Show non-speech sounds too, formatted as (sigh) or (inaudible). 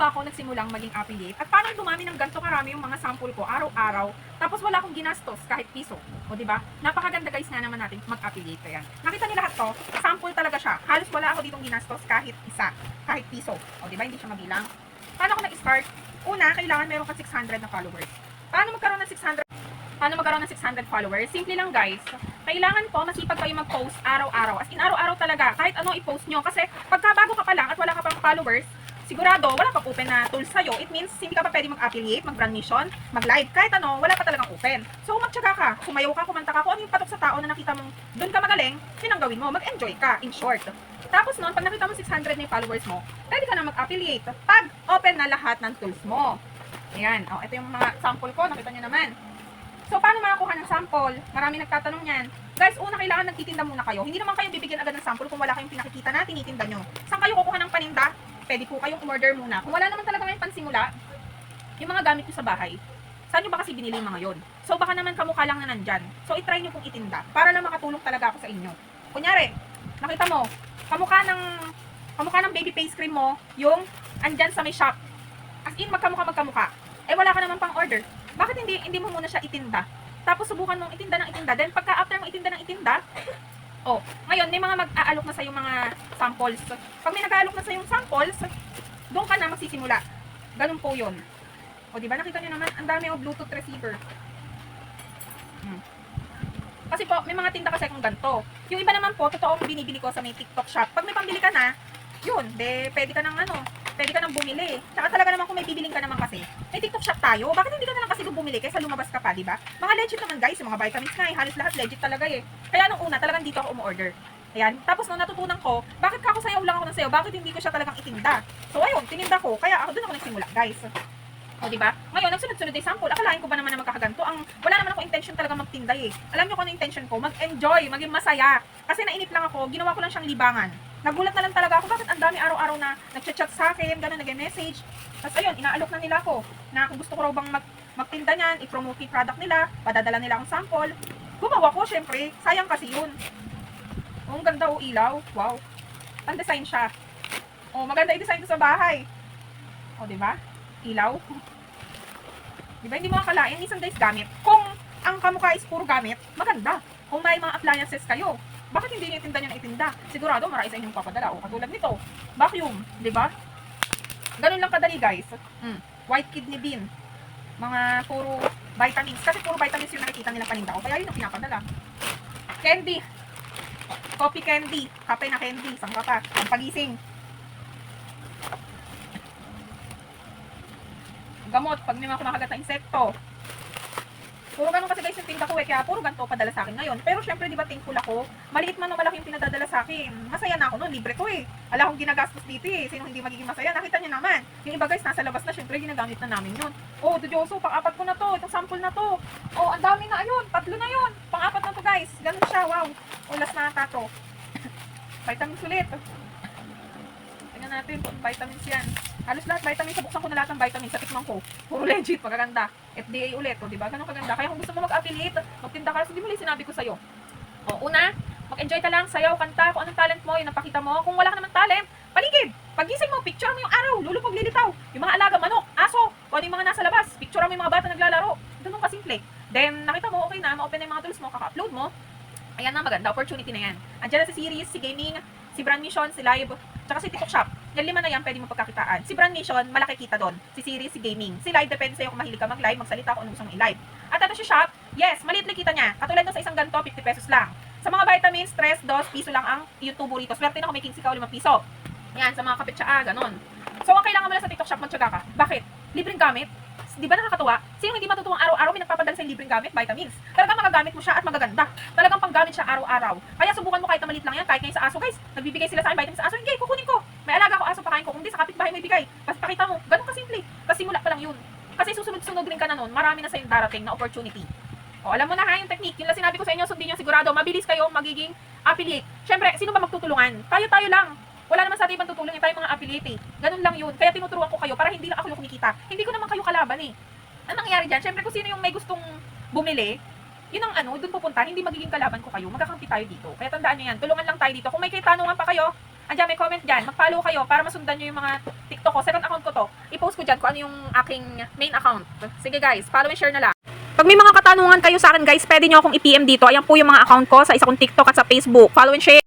ba ako nagsimulang maging affiliate? At paano dumami ng ganito karami yung mga sample ko araw-araw? Tapos wala akong ginastos kahit piso. O di ba? Napakaganda guys nga naman natin mag-affiliate kaya. Nakita niyo lahat to? Sample talaga siya. Halos wala ako ditong ginastos kahit isa, kahit piso. O di ba? Hindi siya mabilang. Paano ako nag-start? Una, kailangan meron ka 600 na followers. Paano magkaroon ng 600 Paano magkaroon ng 600 followers? Simple lang guys. Kailangan po masipag kayo mag-post araw-araw. As in araw-araw talaga. Kahit ano i-post nyo. Kasi pagka bago ka pa lang at wala ka pang followers, sigurado wala pang open na tools sa'yo. It means hindi ka pa pwede mag-affiliate, mag-brand mission, mag-live. Kahit ano, wala pa talagang open. So magtyaga ka. Sumayaw ka, kumanta ka. Kung ano yung patok sa tao na nakita mong doon ka magaling, yun ang gawin mo. Mag-enjoy ka, in short. Tapos noon, pag nakita mo 600 na followers mo, pwede ka na mag-affiliate. Pag open na lahat ng tools mo. Ayan. O, ito yung mga sample ko. Nakita nyo naman. So, paano makakuha ng sample? Marami nagtatanong yan. Guys, una, kailangan nagtitinda muna kayo. Hindi naman kayo bibigyan agad ng sample kung wala kayong pinakikita na tinitinda nyo. Saan kayo kukuha ng paninda? Pwede po kayong umorder muna. Kung wala naman talaga kayong pansimula, yung mga gamit nyo sa bahay, saan nyo ba kasi binili yung mga yon? So, baka naman kamukha lang na nandyan. So, itry nyo pong itinda para lang makatulong talaga ako sa inyo. Kunyari, nakita mo, kamukha ng, kamukha ng baby face cream mo, yung andyan sa may shop. As in, magkamukha magkamukha. Eh, wala ka naman pang order bakit hindi hindi mo muna siya itinda? Tapos subukan mong itinda ng itinda. Then pagka after mo itinda ng itinda, oh, ngayon may mga mag-aalok na sa yung mga samples. Pag may nag-aalok na sa yung samples, doon ka na magsisimula. Ganun po 'yon. O di ba nakita niyo naman, ang dami yung Bluetooth receiver. Hmm. Kasi po, may mga tinda kasi kung ganito. Yung iba naman po, totoong binibili ko sa may TikTok shop. Pag may pambili ka na, yun, de, pwede ka ng ano, pwede ka nang bumili. Tsaka talaga naman kung may bibiling ka naman kasi, may TikTok shop tayo. Bakit hindi ka na lang kasi bumili kaysa lumabas ka pa, di ba? Mga legit naman guys, yung mga vitamins nga eh, halos lahat legit talaga eh. Kaya nung una, talagang dito ako umu-order. Ayan. Tapos nung natutunan ko, bakit kako sayaw lang ako ng sayaw? Bakit hindi ko siya talagang itinda? So ayun, tininda ko. Kaya ako doon ako nagsimula, guys. O, di ba? Ngayon, nagsunod-sunod yung sample. Akalain ko ba naman na magkakaganto? Ang, wala naman ako intention talaga magtinda eh. Alam niyo kung ano intention ko? Mag-enjoy, maging masaya. Kasi nainip lang ako, ginawa ko lang siyang libangan. Nagulat na lang talaga ako, bakit ang dami araw-araw na nagchat-chat sa akin, gano'n, nag-message. Tapos ayun, inaalok na nila ako na kung gusto ko raw bang mag magtinda niyan, i-promote yung product nila, padadala nila akong sample. Gumawa ko, syempre. Sayang kasi yun. Oh, ang ganda o ilaw. Wow. Ang design siya. Oh, maganda i-design ko sa bahay. Oh, di ba? Ilaw. Di ba? Hindi mo akalain, minsan guys gamit. Kung ang kamukha is puro gamit, maganda. Kung may mga appliances kayo, bakit hindi niyo itinda niyo na itinda? Sigurado marami sa inyong papadala. O katulad nito, vacuum, di ba? Ganun lang kadali guys. Mm. White kidney bean. Mga puro vitamins. Kasi puro vitamins yung nakikita nilang paninda ko. Kaya yun ang pinapadala. Candy. Coffee candy. Kape na candy. Sangka pa. Ang pagising. Gamot. Pag may mga kumakagat na insekto. Puro ganun kasi guys yung tinda ko eh, kaya puro ganito padala sa akin ngayon. Pero syempre, di ba, thankful ako. Maliit man o malaki yung pinadadala sa akin. Masaya na ako noon, libre to eh. Ala akong ginagastos dito eh. Sino hindi magiging masaya? Nakita niyo naman. Yung iba guys, nasa labas na, syempre, ginagamit na namin yun. Oh, Dudyoso, pang-apat ko na to. Itong sample na to. Oh, ang dami na ayun. Tatlo na yun. Pang-apat na to guys. Ganun siya, wow. Oh, last na ata to. (laughs) Vitamins ulit. Natin vitamins yan. Halos lahat vitamins, sabuksan ko na lahat ng vitamins sa tikman ko. Puro legit, magaganda. FDA ulit, o, di ba? Ganun kaganda. Kaya kung gusto mo mag-affiliate, magtinda ka, hindi mo lang sinabi ko sa'yo. O, una, mag-enjoy ka lang, sayaw, kanta, kung anong talent mo, yun ang mo. Kung wala ka naman talent, paligid. Pagising mo, picture mo yung araw, lulupog, lilitaw. Yung mga alaga, manok, aso, kung ano yung mga nasa labas, picture mo yung mga bata naglalaro. Ganun ka simple. Then, nakita mo, okay na, ma-open na yung mga tools mo, kaka-upload mo. Ayan na, maganda, opportunity na yan. Andiyan na si series, si gaming, si brand mission, si live, tsaka si TikTok shop. Yan lima na yan, pwede mo. Si brand mission, malaki kita doon. Si series, si gaming. Si live, depende sa'yo kung mahilig ka mag-live, magsalita kung ano gusto mong i-live. At ito si shop, yes, maliit lang kita niya. Katulad nung sa isang ganito, 50 pesos lang. Sa mga vitamins, stress, 2 piso lang ang yung tubo. Swerte na kung may 15 ka o 5 piso. Yan, sa mga kapit tsaa, ganon. So, ang kailangan mo lang sa TikTok shop, magtsaga ka. Bakit? Libreng gamit. Di ba nakakatuwa? Sino hindi matutuwang araw-araw may nagpapadala sa libreng gamit, vitamins. Talagang magagamit mo siya at magaganda. Talagang panggamit siya araw-araw. Kaya subukan mo kahit na maliit lang yan, kahit ngayon sa aso guys, nagbibigay sila sa akin vitamins sa aso, hindi, kukunin ko. May alaga ko aso, pakain ko. Kung di, sa kapitbahay may bigay. Tapos pakita mo, ganun kasimple. Kasi simula pa lang yun. Kasi susunod-sunod rin ka na nun, marami na sa darating na opportunity. O, alam mo na ha, yung technique. Yung sinabi ko sa inyo, sundin nyo sigurado, mabilis kayo magiging affiliate. Siyempre, sino ba magtutulungan? Tayo-tayo lang. Wala naman sa atin ibang tutulong, tayo mga affiliate eh. Ganun lang yun. Kaya tinuturuan ko kayo para hindi lang ako yung kumikita. Hindi ko naman kayo kalaban eh. Ano nangyayari dyan? Siyempre, kung sino yung may gustong bumili, yun ang ano, dun pupunta, hindi magiging kalaban ko kayo. Magkakampi tayo dito. Kaya tandaan nyo yan, tulungan lang tayo dito. Kung may katanungan pa kayo, andyan may comment dyan, mag-follow kayo para masundan nyo yung mga TikTok ko. Second account ko to. i-post ko dyan kung ano yung aking main account. Sige guys, follow and share na lang. Pag may mga katanungan kayo sa akin guys, pwede nyo akong i-PM dito. Ayan po yung mga account ko sa isa kong TikTok at sa Facebook. Follow and share.